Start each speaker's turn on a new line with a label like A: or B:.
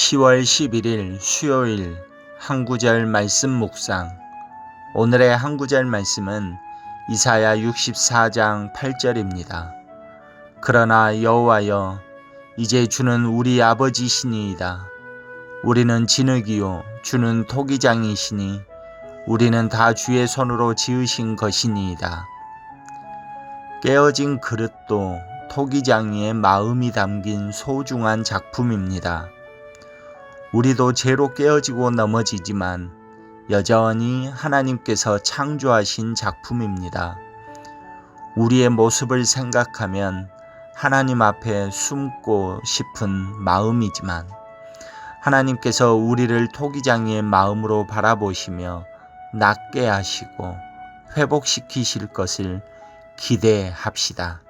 A: 10월 11일 수요일 한구절 말씀 묵상 오늘의 한구절 말씀은 이사야 64장 8절입니다. 그러나 여호와여 이제 주는 우리 아버지시니이다. 우리는 진흙이요 주는 토기장이시니 우리는 다 주의 손으로 지으신 것이니이다. 깨어진 그릇도 토기장이의 마음이 담긴 소중한 작품입니다. 우리도 죄로 깨어지고 넘어지지만 여전히 하나님께서 창조하신 작품입니다. 우리의 모습을 생각하면 하나님 앞에 숨고 싶은 마음이지만 하나님께서 우리를 토기장이의 마음으로 바라보시며 낫게 하시고 회복시키실 것을 기대합시다.